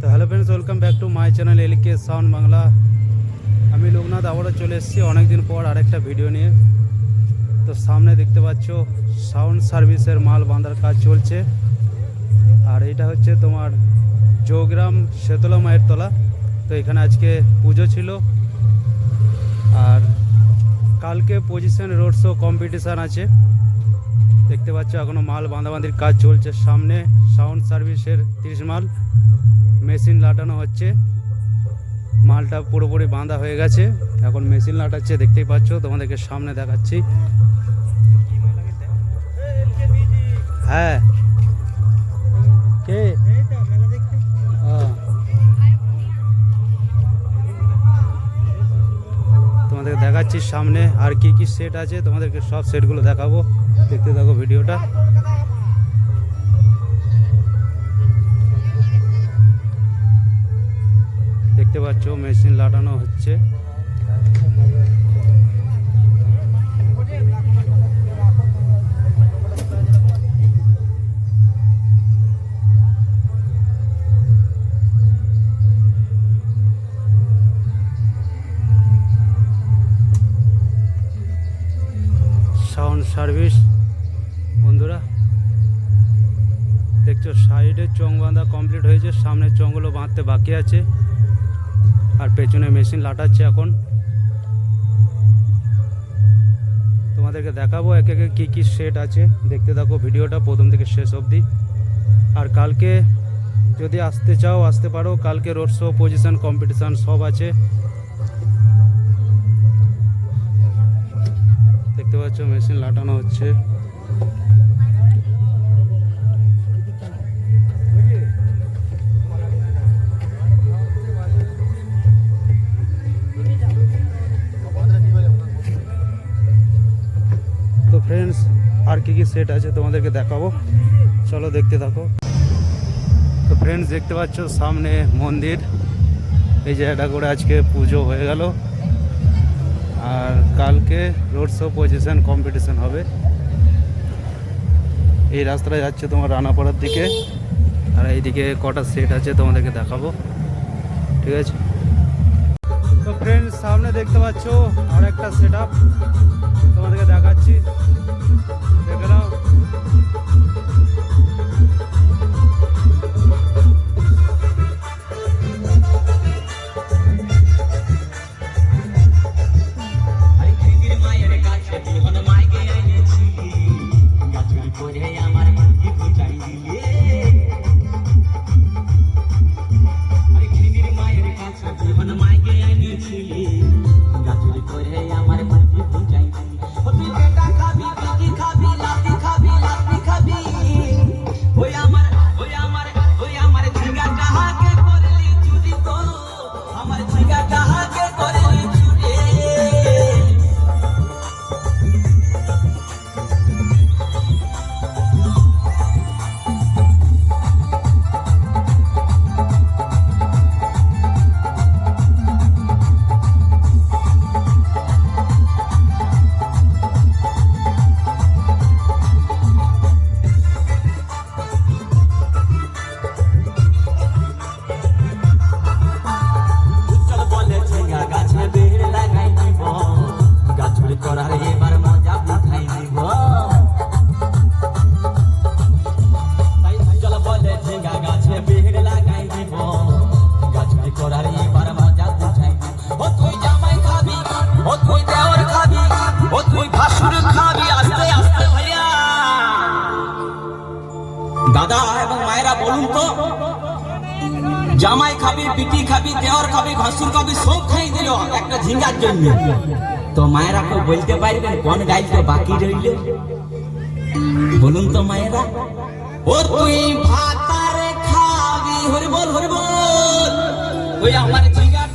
তো hello friends welcome back to my channel LK sound Bangla আমি লোকনাথ আবারও চলে এসেছি অনেকদিন পর আরেকটা ভিডিও নিয়ে। তো সামনে দেখতে পাচ্ছ সাউন্ড সার্ভিসের মাল বাঁধার কাজ চলছে। আর এটা হচ্ছে তোমার জৌগ্রাম শেতলা মায়ের তলা। তো এখানে আজকে পুজো ছিল। আর কালকে পজিশন রোড শো কম্পিটিশান আছে। দেখতে পাচ্ছ এখনও মাল বাঁধাবাঁধির কাজ চলছে সামনে। সাউন্ড সার্ভিসের তিরিশ মাল। মেশিন লাটানো হচ্ছে। মালটা পুরোপুরি বাঁধা হয়ে গেছে। এখন মেশিন লাটাচ্ছে, দেখতেই পাচ্ছ, তোমাদেরকে সামনে দেখাচ্ছি। হ্যাঁ। কে? হ্যাঁ। তোমাদেরকে দেখাচ্ছি সামনে, আর কি কি সেট আছে, তোমাদেরকে সব সেটগুলো দেখাবো। দেখতে থাকো ভিডিওটা। দেখতে পাচ্ছ, মেশিন লাটানো হচ্ছে। সাউন্ড সার্ভিস, বন্ধুরা। দেখছ, সাইডে চং বাঁধা কমপ্লিট হয়েছে, সামনের চংগুলো বাঁধতে বাকি আছে। আর পেছনে মেশিন লাটাচ্ছে এখন। তোমাদেরকে দেখাবো এক একে কী কী সেট আছে। দেখতে থাকো ভিডিওটা প্রথম থেকে শেষ অবধি। আর কালকে যদি আসতে চাও, আসতে পারো। কালকে রোড শো পজিশন কম্পিটিশান সব আছে। দেখতে পাচ্ছ মেশিন লাটানো হচ্ছে। সেট আছে, তোমাদেরকে দেখাবো। চলো দেখতে থাকো। তো ফ্রেন্ডস দেখতে পাচ্ছ সামনে মন্দির। এই জায়গাটা করে আজকে পুজো হয়ে গেল। আর কালকে রোড শো পজিশন কম্পিটিশন হবে। এই রাস্তাটা যাচ্ছে তোমার রানাপাড়ার দিকে। আর এইদিকে কটা সেট আছে তোমাদেরকে দেখাবো। ঠিক আছে? তো ফ্রেন্ডস সামনে দেখতে পাচ্ছ আর একটা সেট আপ তোমাদেরকে দেখাচ্ছি। দেখে করে আমার মাটি বুঝাই দিলে। খাবি পিটি খাবি দেওয়ার খাবি ভাসুর খাবি, সব খাই দিল। একটা ঝিঙ্গার জন্য। তো মায়েরা কেউ বলতে পারবেন, কোন গাইতে বাকি রইল? বলুন তো মায়েরা। ও তুই ভাতারে খাবি হরি বল হরি বল ওই আমার ঝিঙ্গাটা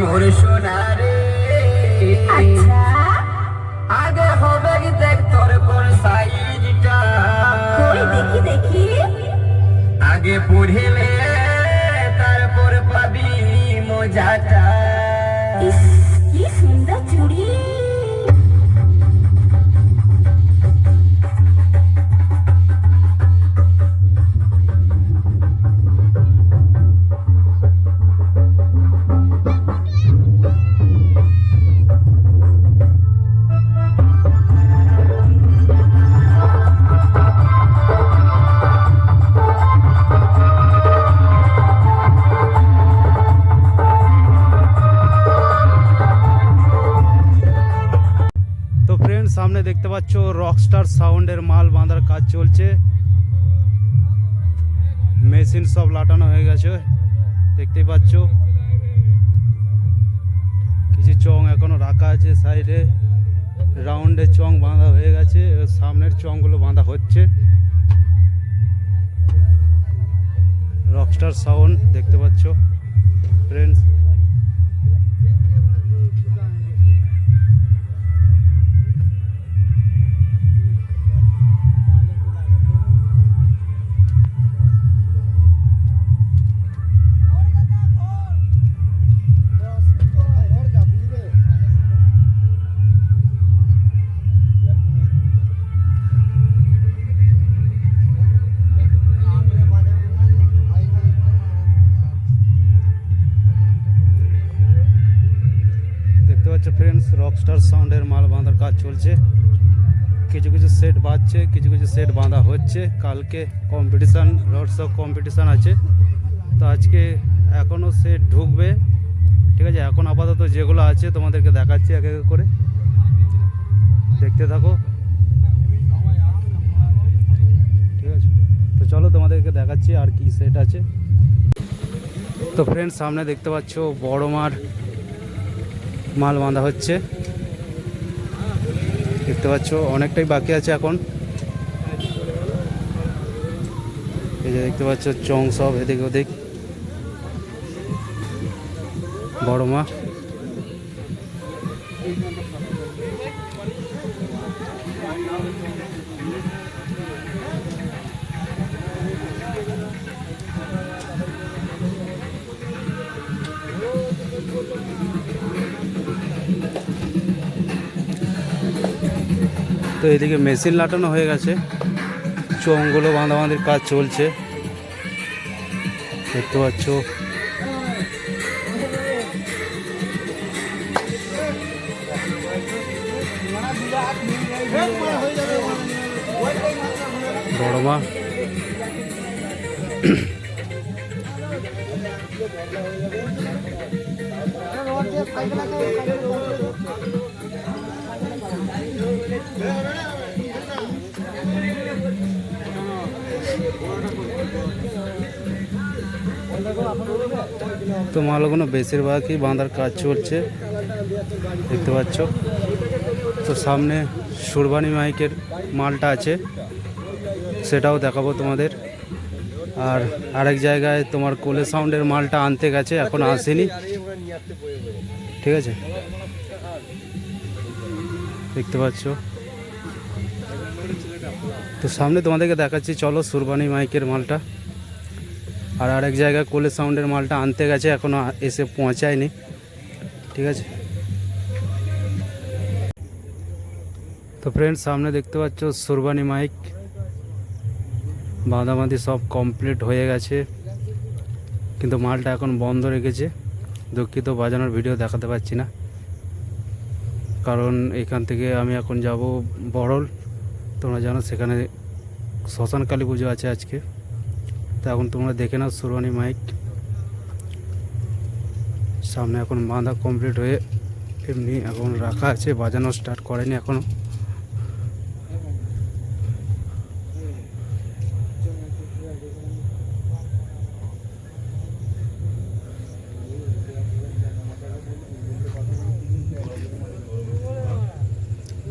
মোর সোনারে আচ্ছা। আগে হবে কি দেখ তোর কোন সাইজটা। দেখি দেখি। আগে পড়িলে তারপর পাবি মজাটা। সামনে দেখতে পাচ্ছ রকস্টার সাউন্ডের মাল বাঁধার কাজ চলছে। মেশিন সব লাটানো হয়ে গেছে, দেখতেই পাচ্ছ। কিছু চং এখনও রাখা আছে সাইডে রাউন্ডে চং বাঁধা হয়ে গেছে, সামনের চংগুলো বাঁধা হচ্ছে। রকস্টার সাউন্ড দেখতে পাচ্ছ। ফ্রেন্ডস রকস্টার সাউন্ডের মাল বাঁধার কাজ চলছে। কিছু কিছু সেট বাঁধছে কিছু কিছু সেট বাঁধা হচ্ছে। কালকে কম্পিটিশান রডস অফ কম্পিটিশান আছে। তো আজকে এখনও সেট ঢুকবে। ঠিক আছে, এখন আপাতত যেগুলো আছে তোমাদেরকে দেখাচ্ছি এক এক করে। দেখতে থাকো। ঠিক আছে, তো চলো তোমাদেরকে দেখাচ্ছি আর কি সেট আছে। তো ফ্রেন্ড সামনে দেখতে পাচ্ছ বড় মার মাল বাঁধা হচ্ছে। দেখতে পাচ্ছ, অনেকটাই বাকি আছে এখন। এই যে দেখতে পাচ্ছ, চং সব এদিক ওদিক। বড় মা। এদিকে মেশিন লাটানো হয়ে গেছে। চোঙগুলো বাঁধাবাঁধির কাজ চলছে। দেখতে পাচ্ছ। বড় মা। তো মালগুলো বেশিরভাগই বাঁধার কাজ চলছে। দেখতে পাচ্ছ। তো সামনে সুরবানি মাইকের মালটা আছে। সেটাও দেখাবো তোমাদের। আর আরেক জায়গায় তোমার কোলে সাউন্ডের মালটা আনতে গেছে, এখন আসেনি। ঠিক আছে? দেখতে পাচ্ছ। তো সামনে তোমাদেরকে দেখাচ্ছি, চলো সুরবানি মাইকের মালটা। আর আরেক জায়গায় কোলে সাউন্ডের মালটা আনতে গেছে এখনও এসে পৌঁছায়নি। ঠিক আছে? তো ফ্রেন্ড সামনে দেখতে পাচ্ছ সুরবানি মাইক। বাঁধাবাঁধি সব কমপ্লিট হয়ে গেছে। কিন্তু মালটা এখন বন্ধ রেখেছে। দুঃখিত, বাজানোর ভিডিও দেখাতে পাচ্ছি না। কারণ এখান থেকে আমি এখন যাব বড়ল। তোমরা জানো সেখানে শ্মশান কালী পুজো আছে আজকে। তা এখন তোমরা দেখে নাও সুরবানি মাইক। সামনে এখন বাঁধা কমপ্লিট হয়ে এমনি এখন রাখা আছে, বাজানো স্টার্ট করেনি এখনও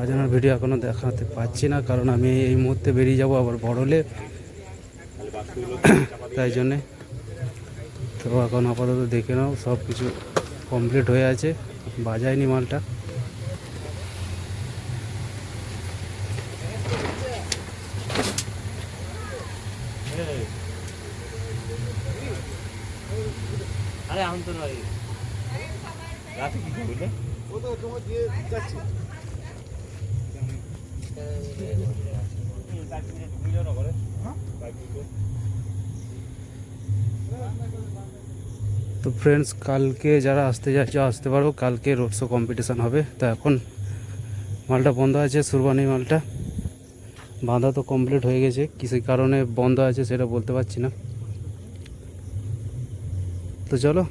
বাজানোর ভিডিও এখনও দেখাতে পাচ্ছি না, কারণ আমি এই মুহূর্তে বেরিয়ে যাব আবার বড়লে। তাই জন্যে। তো এখন আপাতত দেখে নাও সব কিছু কমপ্লিট হয়ে আছে। বাজায়নি মালটা। আরে এখন তো নয়। রাতে কি করবে তো ফ্রেন্ডস কালকে যারা আসতে যাচ্ছে, আসতে পারো। কালকে রোড শো কম্পিটিশান হবে। তো এখন মালটা বন্ধ আছে, সুরবানি মালটা। বাঁধা তো কমপ্লিট হয়ে গেছে। কিসের কারণে বন্ধ আছে সেটা বলতে পারছি না। তো চলো,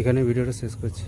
এখানে ভিডিওটা শেষ করছি।